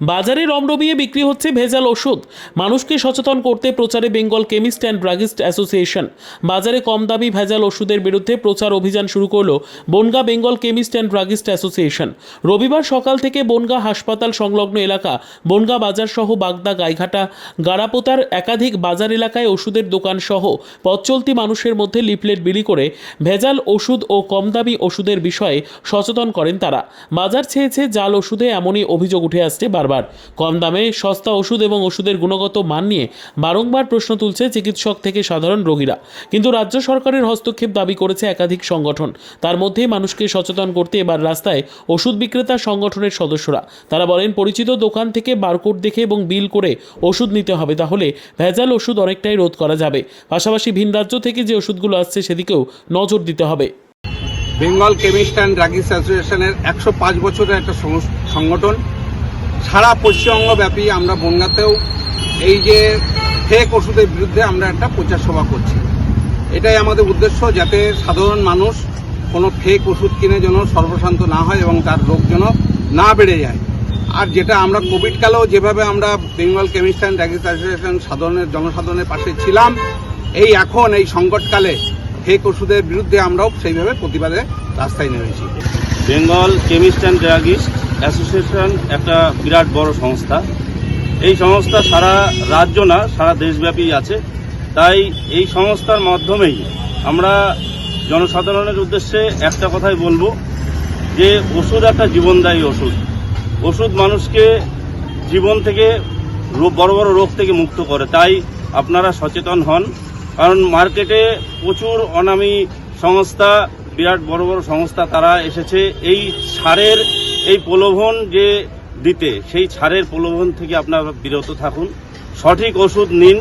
বাজারে রমরমিয়ে বিক্রি হচ্ছে ভেজাল ওষুধ। মানুষকে সচেতন করতে প্রচারে Bengal chemist and druggist association. বাজারে কম দামি ভেজাল ওষুধের বিরুদ্ধে প্রচার অভিযান শুরু করল Bongaon Bengal chemist and druggist association. রবিবার সকাল থেকে বনগা হাসপাতাল সংলগ্ন এলাকা, বনগা বাজার সহ বাগদা, গাইঘাটা, গাড়াপোতার একাধিক বাজার এলাকায় ওষুধের দোকান সহ পথচলতি মানুষের মধ্যে লিফলেট বিলি করে ভেজাল ওষুধ ও কম দামি ওষুধের বিষয়ে সচেতন করেন তারা। বাজার ছেয়েছে জাল ওষুধে এমনই অভিযোগ উঠে আসছে বারবার। কম দামে সস্তা ওষুধ এবং ওষুধের গুণগত মান নিয়ে বারংবার প্রশ্ন তুলছে চিকিৎসক থেকে সাধারণ রোগীরা। কিন্তু রাজ্য সরকারের হস্তক্ষেপ দাবি করেছে একাধিক সংগঠন। তার মধ্যে মানুষকে সচেতন করতে এবার রাস্তায় ওষুধ বিক্রেতা সংগঠনের সদস্যরা। তারা বলেন, পরিচিত দোকান থেকে বারকোড দেখে এবং বিল করে ওষুধ নিতে হবে, তাহলে ভেজাল ওষুধ অনেকটাই রোধ করা যাবে। পাশাপাশি ভিন রাজ্য থেকে যে ওষুধগুলো আসছে সেদিকেও নজর দিতে হবে। বেঙ্গল কেমিস্ট অ্যান্ড ড্রাগিস্ট অ্যাসোসিয়েশনের একশো পাঁচ বছরের একটা সংগঠন সারা পশ্চিমবঙ্গব্যাপী আমরা বনগাতেও এই যে ফেক ওষুধের বিরুদ্ধে আমরা একটা প্রচার সভা করছি। এটাই আমাদের উদ্দেশ্য যাতে সাধারণ মানুষ কোনো ফেক ওষুধ কিনে যেন সর্বশান্ত না হয় এবং তার রোগ যেন না বেড়ে যায়। আর যেটা আমরা কোভিড কালেও যেভাবে আমরা Bengal chemist and druggist association সাধারণের জনসাধারণের পাশে ছিলাম, এই এখন এই সংকটকালে ফেক ওষুধের বিরুদ্ধে আমরাও সেইভাবে প্রতিবাদে রাস্তায় নেমেছি। Bengal chemist and druggist association একটা বিরাট বড় সংস্থা। এই সংস্থা সারা রাজ্য না, সারা দেশব্যাপী আছে। তাই এই সংস্থার মাধ্যমেই আমরা জনসাধারণের উদ্দেশ্যে একটা কথাই বলব যে ওষুধ একটা জীবনদায়ী ওষুধ। ওষুধ মানুষকে জীবন থেকে বড় বড় রোগ থেকে মুক্ত করে। তাই আপনারা সচেতন হন। কারণ মার্কেটে প্রচুর অনামী সংস্থা বিরাট বড় বড় সংস্থা তারা এসেছে এই ছাড়ের এই প্রলোভন যে দিতে, সেই ছাড়ের প্রলোভন থেকে আপনারা বিরত থাকুন, সঠিক ওষুধ নিন,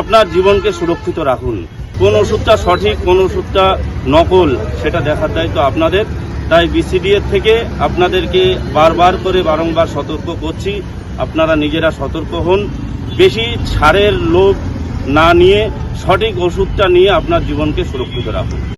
আপনার জীবনকে সুরক্ষিত রাখুন। কোন ওষুধটা সঠিক, কোন ওষুধটা নকল, সেটা দেখার দায়িত্ব আপনাদের। তাই বিসিডিএর থেকে আপনাদেরকে বারবার করে বারংবার সতর্ক করছি, আপনারা নিজেরা সতর্ক হন। বেশি ছাড়ের লোভ না নিয়ে সঠিক ওষুধটা নিয়ে আপনার জীবনকে সুরক্ষিত রাখুন।